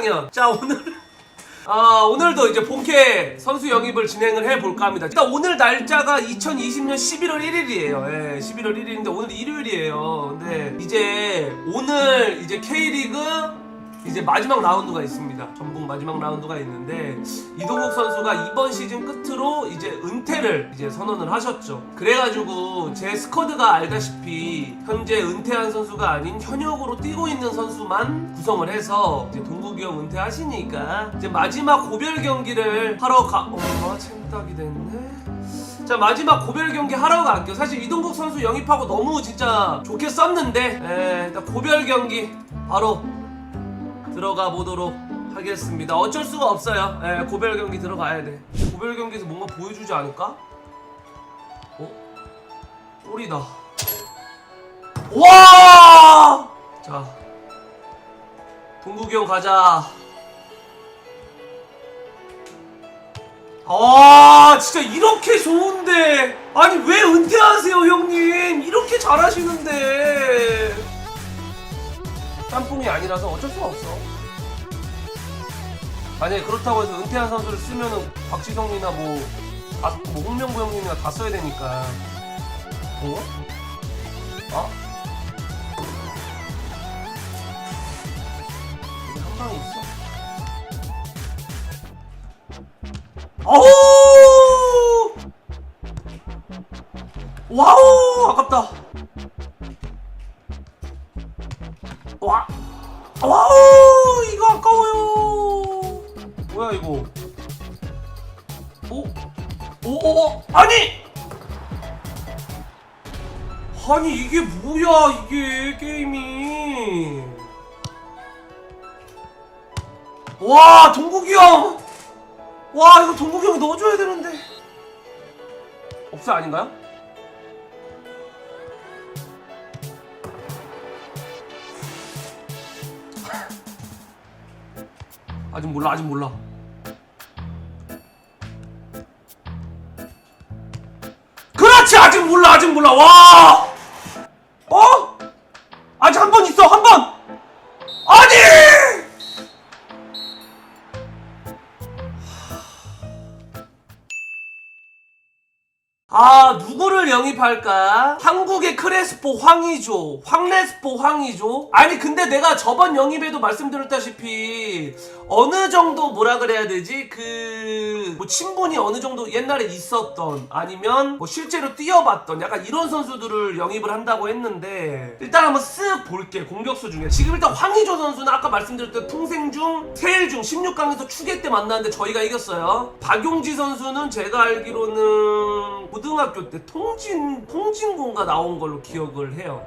이창현. 자 오늘 아 오늘도 이제 본캐 선수 영입을 진행을 해 볼까 합니다. 일단 오늘 날짜가 2020년 11월 1일이에요. 예, 11월 1일인데 오늘 일요일이에요. 근데 이제 오늘 이제 K리그 이제 마지막 라운드가 있습니다. 전북 마지막 라운드가 있는데 이동국 선수가 이번 시즌 끝으로 이제 은퇴를 이제 선언을 하셨죠. 그래가지고 제 스쿼드가 알다시피 현재 은퇴한 선수가 아닌 현역으로 뛰고 있는 선수만 구성을 해서 이제 동국이 형 은퇴하시니까 이제 마지막 고별 경기를 하러 가. 엄마 챔딱이 됐네. 자 마지막 고별 경기 하러 갈게요. 사실 이동국 선수 영입하고 너무 진짜 좋게 썼는데 에, 일단 고별 경기 바로 들어가 보도록 하겠습니다. 어쩔 수가 없어요. 예, 고별 경기 들어가야 돼. 고별 경기에서 뭔가 보여주지 않을까? 어? 꼴이다. 와! 자, 동국이 형 가자. 아, 진짜 이렇게 좋은데. 아니, 왜 은퇴하세요, 아니라서 어쩔 수가 없어. 만약에 그렇다고 해서 은퇴한 선수를 쓰면은 박지성이나 뭐, 다, 뭐 홍명보 형님이나 다 써야 되니까. 어? 아? 여기 한 방에 있어? 오? 오, 오, 오! 아니! 아니, 이게 뭐야, 이게, 게임이. 와, 동국이 형! 와, 이거 동국이 형이 넣어줘야 되는데. 없어 아닌가요? 아직 몰라 아직 몰라 몰라 아 누구를 영입할까? 한국의 크레스포 황의조, 황레스포 황의조. 아니 근데 내가 저번 영입에도 말씀드렸다시피 어느 정도 뭐라 그래야 되지? 그 뭐 친분이 어느 정도 옛날에 있었던 아니면 뭐 실제로 뛰어봤던 약간 이런 선수들을 영입을 한다고 했는데 일단 한번 쓱 볼게 공격수 중에 지금 일단 황의조 선수는 아까 말씀드렸던 통생중, 세일중 16강에서 추계 때 만났는데 저희가 이겼어요. 박용지 선수는 제가 알기로는 고등학교 때 통진 통진고가 나온 걸로 기억을 해요.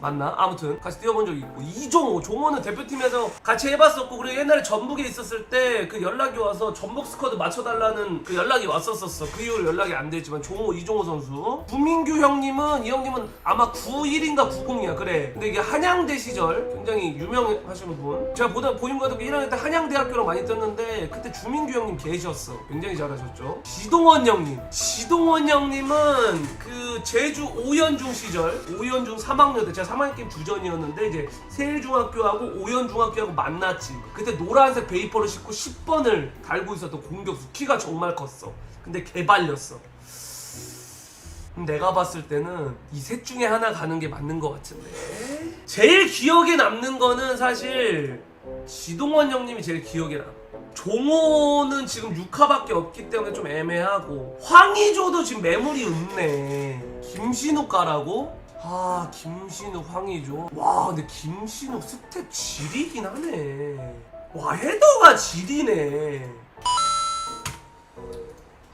맞나? 아무튼 같이 뛰어본 적이 있고 이종호 종호는 대표팀에서 같이 해봤었고 그리고 옛날에 전북에 있었을 때 그 연락이 와서 전북 스쿼드 맞춰달라는 그 연락이 왔었었어. 그 이후로 연락이 안 됐지만 종호 이종호 선수. 부민규 형님은 이 형님은 아마 91인가 90이야. 그래. 근데 이게 한양대 시절 굉장히 유명하신 분. 제가 보다 보임과도 1학년 때 한양대학교랑 많이 뛰었는데 그때 주민규 형님 계셨어. 굉장히 잘하셨죠. 지동원 형님. 지동원 형님은 그 제주 오연중 시절 오연중 3학년 때 제가 3학년 게임 주전이었는데 이제 세일중학교하고 오연중학교하고 만났지. 그때 노란색 베이퍼를 신고 10번을 달고 있었던 공격수. 키가 정말 컸어. 근데 개발렸어. 내가 봤을 때는 이 셋 중에 하나 가는 게 맞는 것 같은데. 제일 기억에 남는 거는 사실 지동원 형님이 제일 기억에 남 종호는 지금 6화밖에 없기 때문에 좀 애매하고. 황의조도 지금 매물이 없네. 김신욱 가라고? 아 김신욱 황의조 와 근데 김신욱 스텝 지리긴 하네. 와 헤더가 지리네.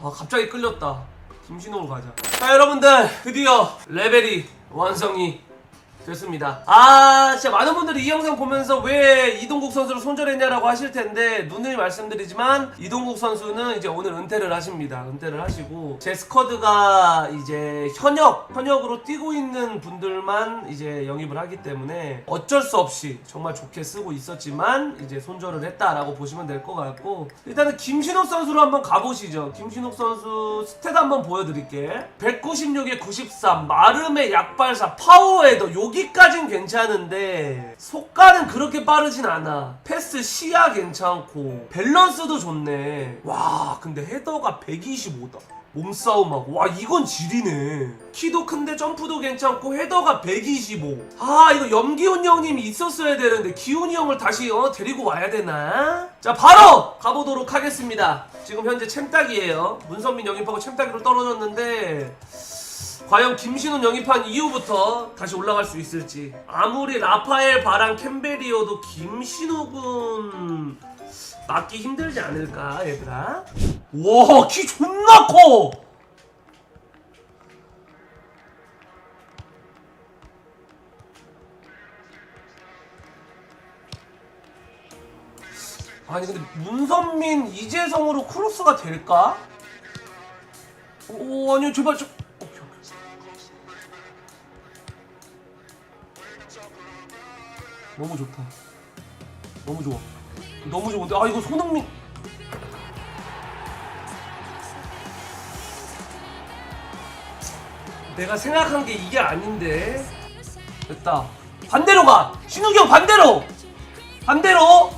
아 갑자기 끌렸다. 김신호로 가자. 자 여러분들 드디어 레벨이 완성이 됐습니다. 아 진짜 많은 분들이 이 영상 보면서 왜 이동국 선수를 손절했냐라고 하실 텐데 누누이 말씀드리지만 이동국 선수는 이제 오늘 은퇴를 하십니다. 은퇴를 하시고 제 스쿼드가 이제 현역 현역으로 뛰고 있는 분들만 이제 영입을 하기 때문에 어쩔 수 없이 정말 좋게 쓰고 있었지만 이제 손절을 했다라고 보시면 될 것 같고 일단은 김신욱 선수로 한번 가보시죠. 김신욱 선수 스탯 한번 보여드릴게. 196에 93 마름의 약발사 파워헤더 요 여기까진 괜찮은데 속가는 그렇게 빠르진 않아. 패스 시야 괜찮고 밸런스도 좋네. 와 근데 헤더가 125다. 몸싸움하고. 와 이건 지리네. 키도 큰데 점프도 괜찮고 헤더가 125아 이거 염기훈 형님이 있었어야 되는데 기훈이 형을 다시 어 데리고 와야 되나? 자 바로 가보도록 하겠습니다. 지금 현재 챔딱이에요. 문선민 영입하고 챔딱이로 떨어졌는데 과연 김신훈 영입한 이후부터 다시 올라갈 수 있을지. 아무리 라파엘 바랑 캠베리어도 김신욱은 맞기 힘들지 않을까 얘들아? 와 키 존나 커! 아니 근데 문선민 이재성으로 크로스가 될까? 오 아니요 제발 좀 너무 좋다. 너무 좋아. 너무 좋은데. 아 이거 손흥민. 내가 생각한 게 이게 아닌데. 됐다. 반대로 가. 신욱이 형 반대로. 반대로.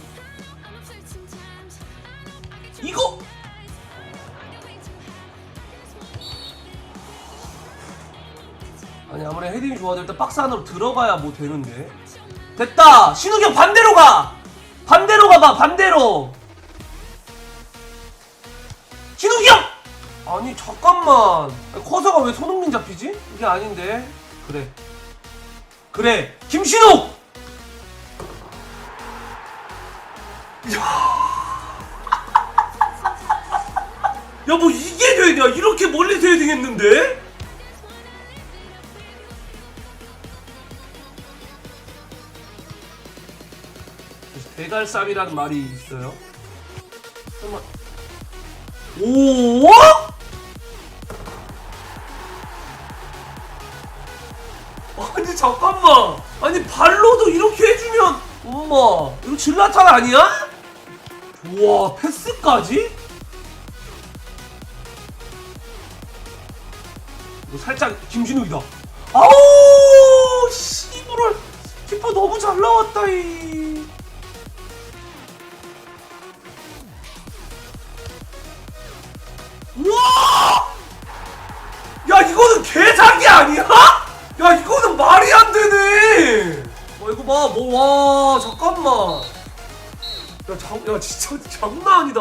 이거. 아니 아무리 헤딩이 좋아도 일단 박스 안으로 들어가야 뭐 되는데 됐다. 신욱이 형 반대로 가. 반대로 가봐 반대로. 신욱이 형 아니 잠깐만. 커서가 왜 손흥민 잡히지? 이게 아닌데. 그래. 그래. 김신욱! 야. 뭐 이게 되냐 이렇게 멀리서 헤딩했는데 대갈쌈이라는 말이 있어요. 정말. 오? 아니 잠깐만. 아니 발로도 이렇게 해주면 엄마 이거 질라탄 아니야? 와 패스까지? 이거 살짝 김진욱이다. 아우 씨부럴 키퍼 너무 잘 나왔다 이. 아니야? 야 이거는 말이 안 되네. 어 이거 봐, 뭐와 잠깐만. 야, 장, 야 진짜 장난 아니다.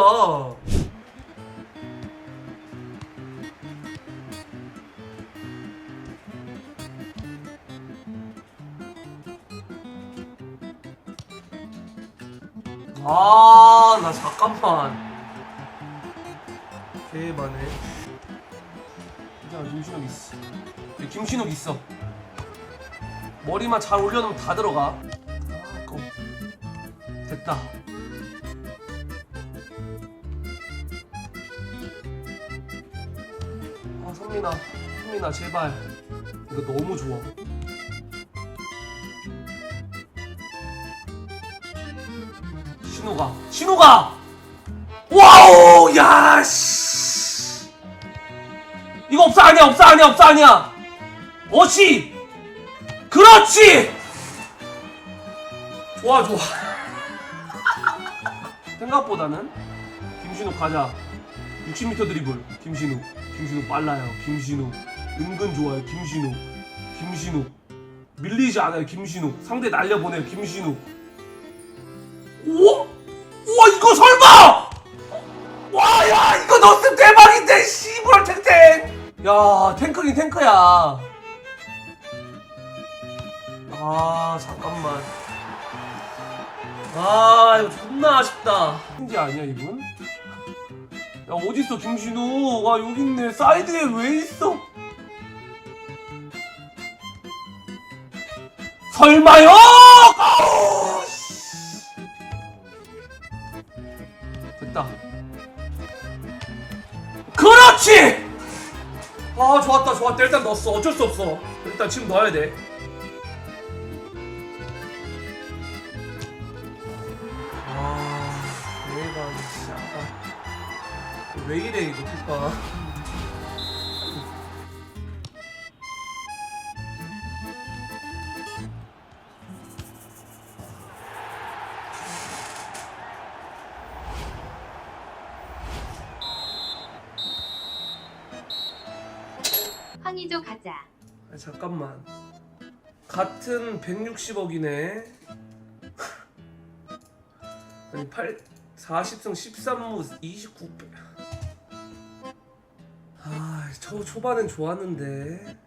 아, 나 잠깐만. 개만해. 자, 김신욱 있어. 여기 김신욱 있어. 머리만 잘 올려놓으면 다 들어가. 아. 됐다. 아, 선민아, 선민아, 제발. 이거 너무 좋아. 신호가, 신호가! 와우, 야, 씨. 없어, 아니야, 없어, 아니야, 없어, 아니야. 어시! 그렇지! 좋아, 좋아. 생각보다는 김신욱 가자. 60m 드리블. 김신욱. 김신욱 빨라요. 김신욱. 은근 좋아요. 김신욱. 김신욱. 밀리지 않아요. 김신욱. 상대 날려보내요. 김신욱. 우와! 우와, 이거 설마! 와, 야, 이거 넣었으면 대박인데, 씨발, 탱탱! 야, 탱크긴 탱크야. 아, 잠깐만. 아, 이거 존나 아쉽다. hin지 아니야, 이분? 야, 어딨어, 김신우? 와, 여기 있네. 사이드에 왜 있어? 설마요? 됐다. 그렇지! 아, 좋았다, 좋았다. 일단 넣었어. 어쩔 수 없어. 일단 지금 넣어야 돼. 아, 얘가 진짜. 왜 이래, 이거, 피파. 형이죠 가자. 아, 잠깐만. 같은 160억이네. 아니 8 40승 13무 29패. 아, 초 초반엔 좋았는데.